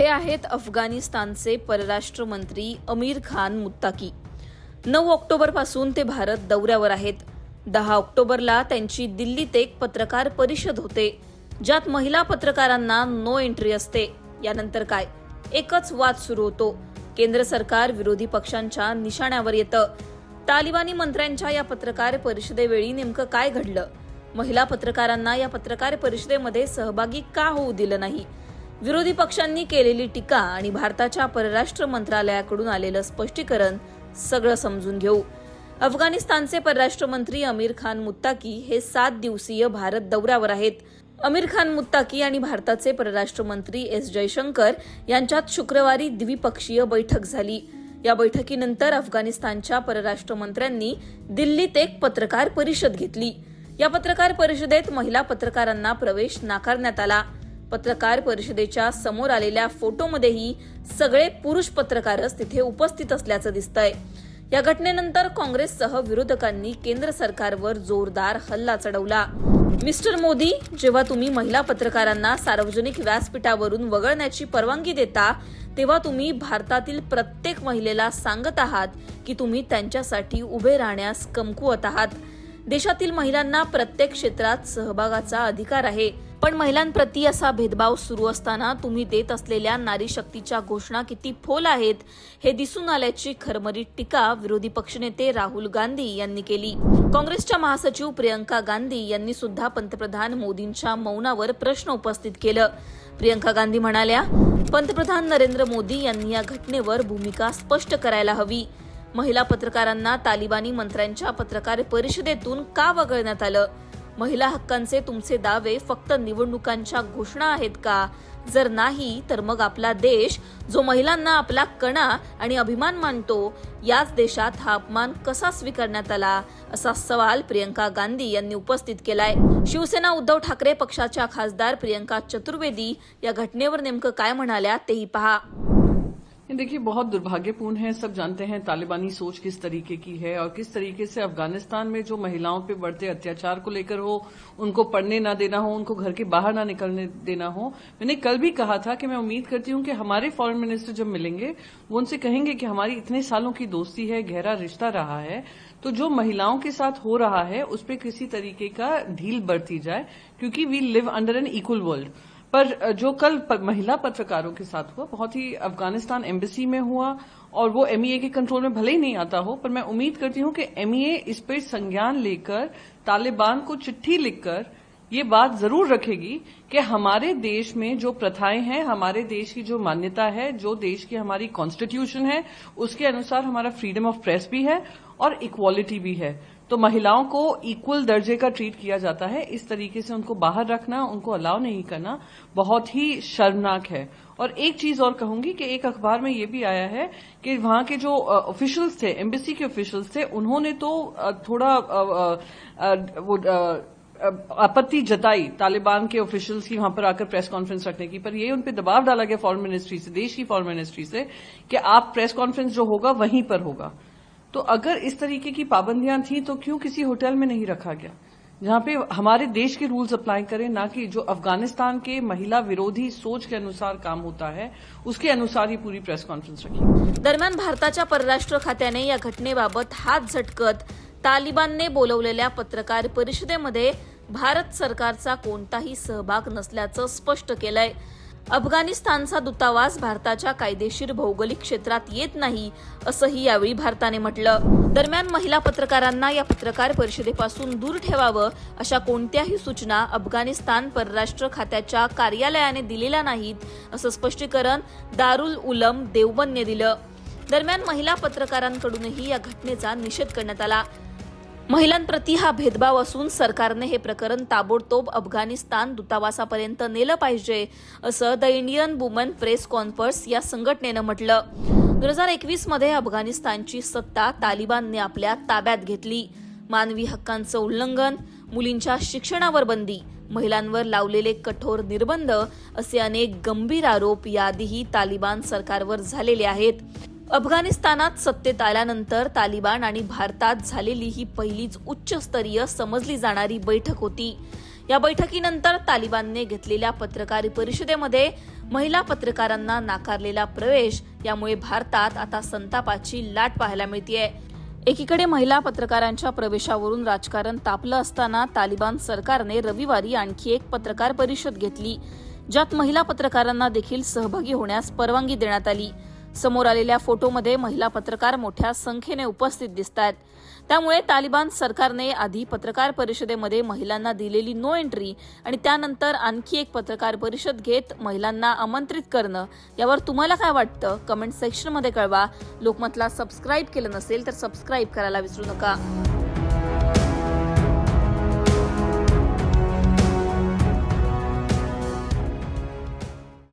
हे आहेत अफगाणिस्तानचे परराष्ट्र मंत्री अमीर खान मुत्ताकी. नऊ ऑक्टोबरपासून ते भारत दौऱ्यावर आहेत. दहा ऑक्टोबरला त्यांची दिल्लीत एक पत्रकार परिषद होते ज्यात महिला पत्रकारांना नो एंट्री असते. यानंतर काय? एकच वाद सुरू होतो. केंद्र सरकार विरोधी पक्षांच्या निशाण्यावर येतं. तालिबानी मंत्र्यांच्या या पत्रकार परिषदेवेळी नेमकं काय घडलं? महिला पत्रकारांना या पत्रकार परिषदेमध्ये सहभागी का होऊ दिलं नाही? विरोधी पक्षांनी केलेली टीका आणि भारताच्या परराष्ट्र मंत्रालयाकडून आलेलं स्पष्टीकरण सगळं समजून घेऊ. अफगाणिस्तानचे परराष्ट्र मंत्री अमीर खान मुत्ताकी हे सात दिवसीय भारत दौऱ्यावर आहेत. अमीर खान मुत्ताकी आणि भारताचे परराष्ट्र मंत्री एस जयशंकर यांच्यात शुक्रवारी द्विपक्षीय बैठक झाली. या बैठकीनंतर अफगाणिस्तानच्या परराष्ट्र मंत्र्यांनी दिल्लीत एक पत्रकार परिषद घेतली. या पत्रकार परिषदेत महिला पत्रकारांना प्रवेश नाकारण्यात आला. पत्रकार परिषदेच्या समोर आलेल्या फोटोमध्येही सगळे पुरुष पत्रकारच तिथे उपस्थित असल्याचं दिसतंय. या घटनेनंतर काँग्रेससह विरोधकांनी केंद्र सरकारवर जोरदार हल्ला चढवला. मिस्टर मोदी जेव्हा तुम्ही महिला पत्रकारांना सार्वजनिक व्यासपीठावरून वगळण्याची परवानगी देता तेव्हा तुम्ही भारतातील प्रत्येक महिलेला सांगत आहात की तुम्ही त्यांच्यासाठी उभे राहण्यास कमकुवत आहात. देशातील महिलांना प्रत्येक क्षेत्रात सहभागाचा अधिकार आहे. पण महिलांप्रती असा भेदभाव सुरू असताना तुम्ही देत असलेल्या नारी शक्तीच्या घोषणा किती फोल आहेत हे दिसून आल्याची खरमरीत टीका विरोधी पक्षनेते राहुल गांधी यांनी केली. काँग्रेसच्या महासचिव प्रियंका गांधी यांनी सुद्धा पंतप्रधान मोदींच्या मौनावर प्रश्न उपस्थित केलं. प्रियंका गांधी म्हणाल्या पंतप्रधान नरेंद्र मोदी यांनी या घटनेवर भूमिका स्पष्ट करायला हवी. महिला पत्रकारांना तालिबानी मंत्र्यांच्या पत्रकार परिषदेतून का वगळण्यात आलं? महिला हक्कांचे तुमचे दावे फक्त निवडणुकांच्या घोषणा आहेत का? जर नाही तर मग आपला देश जो महिलांना आपला कणा आणि अभिमान मानतो याच देशात हा अपमान कसा स्वीकारण्यात आला? असा सवाल प्रियंका गांधी यांनी उपस्थित केलाय. शिवसेना उद्धव ठाकरे पक्षाच्या खासदार प्रियंका चतुर्वेदी या घटनेवर नेमकं काय म्हणाल्या तेही पहा. देखिए, बहुत दुर्भाग्यपूर्ण है, सब जानते हैं तालिबानी सोच किस तरीके की है और किस तरीके से अफ़गानिस्तान में जो महिलाओं पे बढ़ते अत्याचार को लेकर हो, उनको पढ़ने ना देना हो, उनको घर के बाहर ना निकलने देना हो। मैंने कल भी कहा था कि मैं उम्मीद करती हूँ कि हमारे फॉरेन मिनिस्टर जब मिलेंगे, वो उनसे कहेंगे कि हमारी इतने सालों की दोस्ती है, गहरा रिश्ता रहा है तो जो महिलाओं के साथ हो रहा है, उस पर किसी तरीके का ढील बरती जाए, क्योंकि we live under an equal world पर जो कल प- महिला पत्रकारों के साथ हुआ, बहुत ही अफ़गानिस्तान एम्बेसी में हुआ, और वो एमईए के कंट्रोल में भले ही नहीं आता हो, पर मैं उम्मीद करती हूँ कि एमईए इस पर संज्ञान लेकर, तालिबान को चिट्ठी लिखकर, ये बात ज़रूर रखेगी कि हमारे देश में जो प्रथाएँ हैं, हमारे देश की जो मान्यता है, जो देश की हमारी कॉन्स्टिट्यूशन है, उसके अनुसार हमारा फ्रीडम ऑफ़ प्रेस भी है और इक्वालिटी भी है। तो महिलाओं को इक्वल दर्जे का ट्रीट किया जाता है। इस तरीके से उनको बाहर रखना, उनको अलाउ नहीं करना, बहुत ही शर्मनाक है। और एक चीज़ और कहूँगी कि एक अखबार में ये भी आया है कि वहाँ के जो ऑफिशियल्स थे एम्बेसी के ऑफिशियल्स थे, उन्होंने तो थोड़ा वो आपत्ति जताई तालिबान के ऑफिशियल्स की वहाँ पर आकर प्रेस कॉन्फ्रेंस रखने की। पर ये उन पर दबाव डाला गया फॉरेन मिनिस्ट्री से, देश की फॉरेन मिनिस्ट्री से, कि आप प्रेस कॉन्फ्रेंस जो होगा वहीं पर होगा। तो अगर इस तरीके की पाबंदियां थी तो क्यों किसी होटल में नहीं रखा गया? जहां पे हमारे देश के रूल्स अप्लाई करें ना कि जो अफगानिस्तान के महिला विरोधी सोच के अनुसार काम होता है उसके अनुसार ही पूरी प्रेस कॉन्फरन्स रखी। दरम्यान भारताच्या परराष्ट्र खात्याने या घटनेबाबत हात झटकत तालिबानने बोलवलेल्या पत्रकार परिषदेमध्ये भारत सरकारचा कोणताही सहभाग नसल्याचं स्पष्ट केलंय. अफगाणिस्तानचा दूतावास भारताच्या कायदेशीर भौगोलिक क्षेत्रात येत नाही असंही यावेळी भारताने म्हटलं. दरम्यान महिला पत्रकारांना या पत्रकार परिषदेपासून दूर ठेवावं अशा कोणत्याही सूचना अफगाणिस्तान परराष्ट्र खात्याच्या कार्यालयाने दिलेल्या नाहीत असं स्पष्टीकरण दारुल उलम देवबनने दिलं. दरम्यान महिला पत्रकारांकडूनही या घटनेचा निषेध करण्यात आला. महिलांप्रती हा भेदभाव असून सरकारने हे प्रकरण ताबडतोब अफगाणिस्तान दूतावासापर्यंत नेलं पाहिजे असं the Indian woman press conference या संघटनेनं म्हटलं. दोन हजार एकवीसमध्ये अफगाणिस्तानची सत्ता तालिबानने आपल्या ताब्यात घेतली. मानवी हक्कांचं उल्लंघन मुलींच्या शिक्षणावर बंदी महिलांवर लावलेले कठोर निर्बंध असे अनेक गंभीर आरोप याआधीही तालिबान सरकारवर झालेले आहेत. अफगाणिस्तानात सत्तेत आल्यानंतर तालिबान आणि भारतात झालेली ही पहिलीच उच्चस्तरीय समजली जाणारी बैठक होती. या बैठकीनंतर तालिबानने घेतलेल्या पत्रकार परिषदेमध्ये महिला पत्रकारांना नाकारलेला प्रवेश यामुळे भारतात आता संतापाची लाट पाहायला मिळतीये. एकीकडे महिला पत्रकारांच्या प्रवेशावरून राजकारण तापलं असताना तालिबान सरकारने रविवारी आणखी एक पत्रकार परिषद घेतली ज्यात महिला पत्रकारांना देखील सहभागी होण्यास परवानगी देण्यात आली. समोर आलेल्या फोटोमध्ये महिला पत्रकार मोठ्या संख्येने उपस्थित दिसत आहेत त्यामुळे तालिबान सरकारने आधी पत्रकार परिषदेमध्ये महिलांना दिलेली नो एंट्री आणि त्यानंतर आणखी एक पत्रकार परिषद घेत महिलांना आमंत्रित करणं यावर तुम्हाला काय वाटतं? कमेंट सेक्शनमध्ये कळवा. लोकमतला सबस्क्राईब केलं नसेल तर सबस्क्राईब करायला विसरू नका.